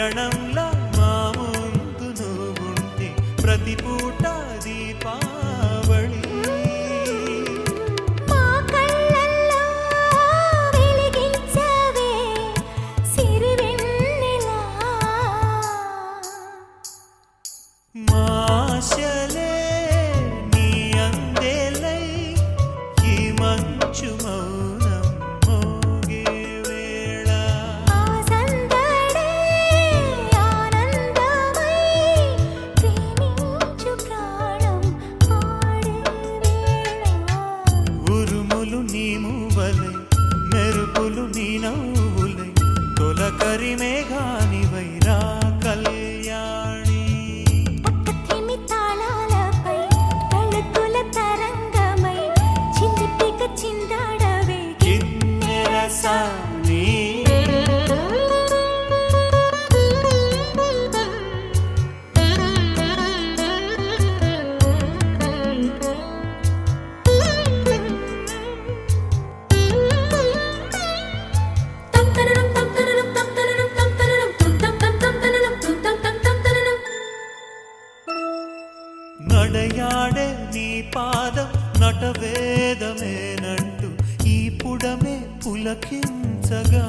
కిరణంలా మా ముందు నువ్వుంటే ప్రతి పూట దీపావళి. మా మెరుపులు నీ నవ్వులై తొలకరి మేఘానివై రా కళ్యాణి చిందాడవే. కిన్నెరసాని నడయాడే నీ పాదం నటవేదమేనంటూ ఈ పుడమే పులకించగా.